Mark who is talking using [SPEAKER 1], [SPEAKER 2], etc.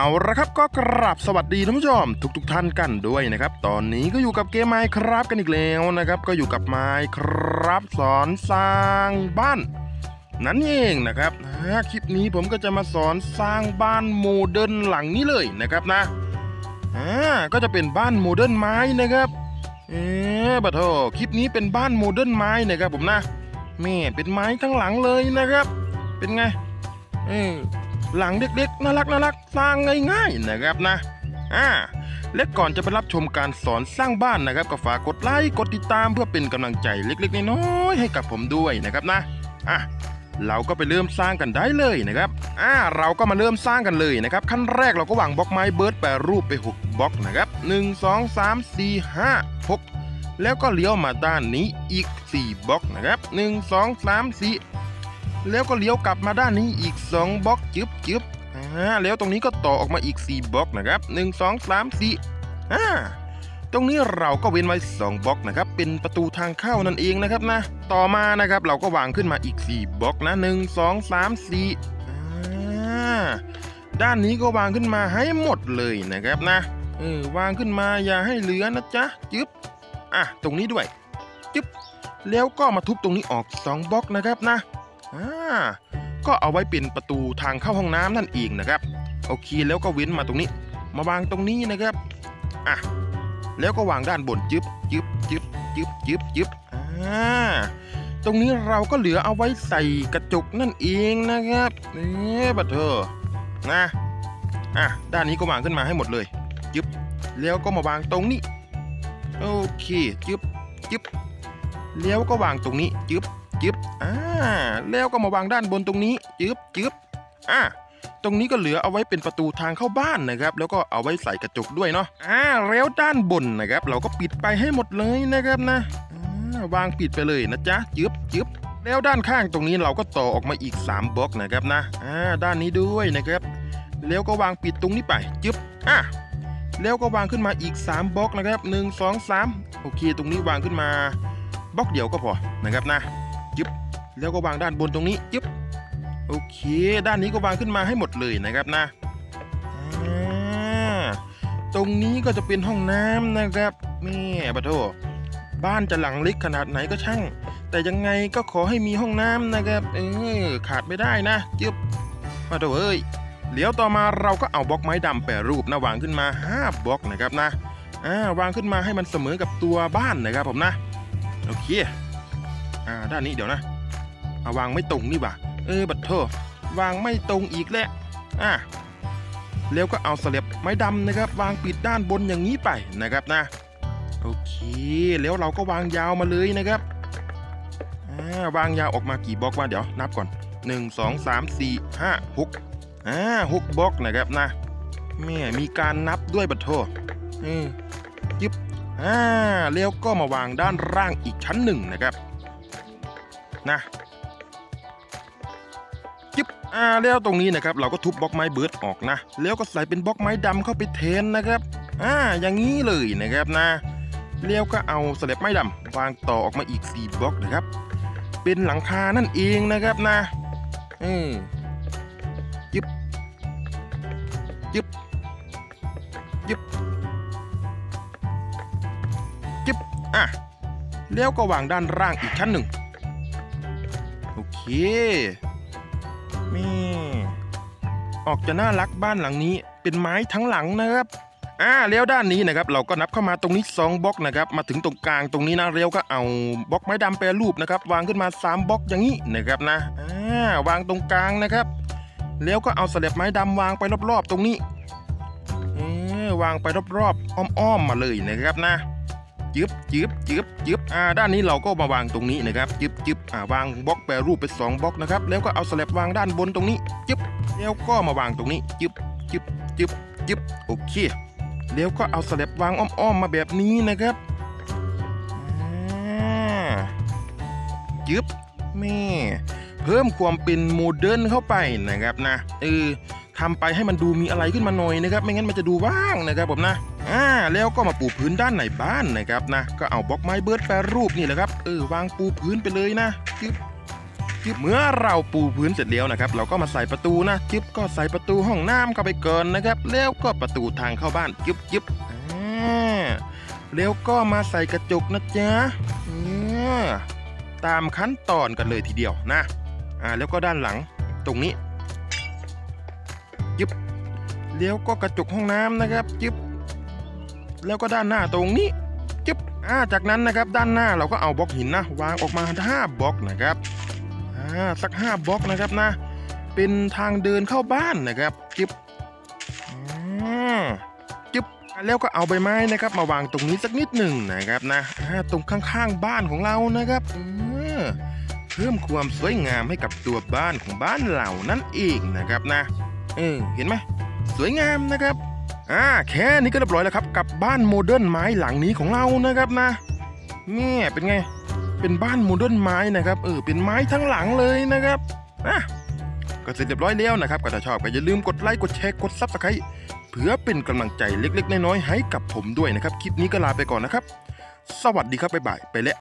[SPEAKER 1] เอาละครับก็กราบสวัสดีท่านผู้ชมทุกๆทท่านกันด้วยนะครับ ตอนนี้ก็อยู่กับเกมไมครับกันอีกแล้วนะครับ ก็อยู่กับไมครับสอนสร้างบ้าน นั่นเองนะครับคลิปนี้ผมก็จะมาสอนสร้างบ้านโมเดิร์นหลังนี้เลยนะครับนะอ่าก็จะเป็นบ้านโมเดิร์นไม้นะครับเอ๊ะบัดโทคลิปนี้เป็นบ้านโมเดิร์นไม้นะครับผมนะแม่เป็นไม้ทั้งหลังเลยนะครับ เป็นไงเออ หลังเด็กๆน่ารักน่ารักสร้างง่ายๆนะครับนะอ่าและก่อนจะไปรับชมการสอนสร้างบ้านนะครับก็ฝากกดไลค์กดติดตามเพื่อเป็นกำลังใจเล็กๆน้อยๆให้กับผมด้วยนะครับนะอะเราก็ไปเริ่มสร้างกันได้เลยนะครับอ่าเราก็มาเริ่มสร้างกันเลยนะครับขั้นแรกเราก็วางบล็อกไม้เบิร์ดแปรรูปไป 6บล็อกนะครับ1 2 3 4 5 6 แล้วก็เลี้ยวมาด้านนี้อีก 4บล็อกนะครับ 1 2 3 4 แล้วก็เลี้ยวกลับมาด้านนี้อีก 2บล็อกจึ๊บจึ๊บอ่าแล้วตรงนี้ก็ต่อออกมาอีก 4บล็อกนะครับ 1 2 3 4อ่าตรงนี้เราก็เว้นไว้ 2บล็อกนะครับ เป็นประตูทางเข้านั่นเองนะครับนะ ต่อมานะครับเราก็วางขึ้นมาอีก 4บล็อกนะ 1 2 3 4อ่าด้านนี้ก็วางขึ้นมาให้หมดเลยนะครับนะเออวางขึ้นมาอย่าให้เหลือนะจ๊ะจึ๊บอะตรงนี้ด้วยจึ๊บแล้วก็มาทุบตรงนี้ออก 2บล็อกนะครับนะ อ่าก็เอาไว้เป็นประตูทางเข้าห้องน้ำนั่นเองนะครับโอเคแล้วก็เว้นมาตรงนี้ มาวางตรงนี้นะครับอะแล้วก็วางด้านบนจึบจึบจึบจึบจึบจึบอ่าตรงนี้เราก็เหลือเอาไว้ใส่กระจกนั่นเองนะครับนี่บัตเธอนะอะด้านนี้ก็วางขึ้นมาให้หมดเลยจึบแล้วก็มาวางตรงนี้โอเคจึบจึบแล้วก็วางตรงนี้จึบ จึ๊บอ่าแล้วก็มาวางด้านบนตรงนี้จึ๊บจึ๊บอ่าตรงนี้ก็เหลือเอาไว้เป็นประตูทางเข้าบ้านนะครับ แล้วก็เอาไว้ใส่กระจกด้วยเนาะอ่าแล้วด้านบนนะครับ เราก็ปิดไปให้หมดเลยนะครับนะวางปิดไปเลยนะจ๊ะจึ๊บจึ๊บแล้วด้านข้างตรงนี้เราก็ต่อออกมาอีก 3บล็อกนะครับนะอ่าด้านนี้ด้วยนะครับ แล้วก็วางปิดตรงนี้ไปจึ๊บอ่าแล้วก็วางขึ้นมาอีก 3บล็อกนะครับ 1 2 3 โอเค ตรงนี้วางขึ้นมาบล็อกเดียวก็พอนะครับนะ จึ๊บแล้วก็วางด้านบนตรงนี้จึ๊บโอเค ด้านนี้ก็วางขึ้นมาให้หมดเลยนะครับนะอ่าตรงนี้ก็จะเป็นห้องน้ำนะครับแม่ปะโทบ้านจะหลังเล็กขนาดไหนก็ช่าง แต่ยังไงก็ขอให้มีห้องน้ำนะครับ เออขาดไม่ได้นะจึ๊บปะโทเอ้ยเดี๋ยวต่อมาเราก็เอาบล็อกไม้ดำแปรรูปนะวางขึ้นมา5บล็อกนะครับนะอ่าวางขึ้นมาให้มันเสมอกับตัวบ้านนะครับผมนะโอเค อ่าด้านนี้เดี๋ยวนะเอาวางไม่ตรงนี่บ่าเออบัดเทอวางไม่ตรงอีกแล้วอ่าแล้วก็เอาสเล็บไม้ดำนะครับ วางปิดด้านบนอย่างนี้ไปนะครับนะ โอเค แล้วเราก็วางยาวมาเลยนะครับอ่าวางยาวออกมากี่บล็อกวะเดี๋ยวนับก่อน 1 2 3 4 5 6อ่าหกบล็อกนะครับนะแม่มีการนับด้วยบัดโทเออยึบอ่าแล้วก็มาวางด้านล่างอีกชั้นหนึ่งนะครับ นะจิบอ่าแล้วตรงนี้นะครับ เราก็ทุบบล็อกไม้เบิร์ดออกนะ แล้วก็ใส่เป็นบล็อกไม้ดำเข้าไปแทนนะครับอ่าอย่างนี้เลยนะครับนะแล้วก็เอาสแลบไม้ดำวางต่อออกมาอีก4บล็อกนะครับ เป็นหลังคานั่นเองนะครับนะอืมจิ๊บจิบจิบอะแล้วก็วางด้านล่างอีกชั้นหนึ่ง แม่ออกจะน่ารักบ้านหลังนี้ เป็นไม้ทั้งหลังนะครับอ่าแล้วด้านนี้นะครับ เราก็นับเข้ามาตรงนี้ 2บล็อกนะครับ มาถึงตรงกลางตรงนี้นะแล้วก็เอาบล็อกไม้ดำแปรรูปนะครับ วางขึ้นมา 3บล็อกอย่างนี้นะครับนะอ่าวางตรงกลางนะครับแล้วก็เอาสลับไม้ดำวางไปรอบๆ ตรงนี้เออวางไปรอบๆ อ้อมๆมาเลยนะครับนะ จึบจึบจึบจึบอ่าด้านนี้เราก็มาวางตรงนี้นะครับจึบจึบอ่าวางบล็อกแปรรูปเป็นสองบล็อกนะครับแล้วก็เอาสลับวางด้านบนตรงนี้จึบแล้วก็มาวางตรงนี้จึบจึบจึบจึบโอเค แล้วก็เอาสลับวางอ้อมๆมาแบบนี้นะครับอ่าจึบแม่เพิ่มความเป็นโมเดิร์นเข้าไปนะครับนะเออ ทำไปให้มันดูมีอะไรขึ้นมาหน่อยนะครับ ไม่งั้นมันจะดูว่างนะครับผมนะอ่าแล้วก็มาปูพื้นด้านในบ้านนะครับนะ ก็เอาบล็อกไม้เบิร์ดแปรรูปนี่แหละครับเออวางปูพื้นไปเลยนะจึ๊บจึ๊บเมื่อเราปูพื้นเสร็จแล้วนะครับ เราก็มาใส่ประตูนะจึ๊บก็ใส่ประตูห้องน้ำเข้าไปก่อนนะครับ แล้วก็ประตูทางเข้าบ้านจึ๊บจึ๊บแล้วก็มาใส่กระจกนะจ๊ะตามขั้นตอนกันเลยทีเดียวนะอ่าแล้วก็ด้านหลังตรงนี้ จึบแล้วก็กระจกห้องน้ำนะครับจึบแล้วก็ด้านหน้าตรงนี้จึบอ่าจากนั้นนะครับด้านหน้าเราก็เอาบล็อกหินนะวางออกมา5บล็อกนะครับอ่าสัก5บล็อกนะครับนะ เป็นทางเดินเข้าบ้านนะครับจึบจึ๊บแล้วก็เอาใบไม้นะครับ มาวางตรงนี้สักนิดหนึ่งนะครับนะอ่าตรงข้างๆบ้านของเรานะครับเออเพิ่มความสวยงามให้กับตัวบ้านของบ้านเรานั่นเองนะครับนะ เออเห็นไหมสวยงามนะครับอ่าแค่นี้ก็เรียบร้อยแล้วครับ กับบ้านโมเดิร์นไม้หลังนี้ของเรานะครับนะแม่เป็นไงเป็นบ้านโมเดิร์นไม้นะครับเออเป็นไม้ทั้งหลังเลยนะครับอะก็เสร็จเรียบร้อยแล้วนะครับก็ถ้าชอบก็อย่าลืมกดไลค์กดแชร์กดซับสไครต์เพื่อเป็นกำลังใจเล็ก ๆ น้อยๆให้กับผมด้วยนะครับคลิปนี้ก็ลาไปก่อนนะครับ สวัสดีครับบ๊ายบายไปแล้ว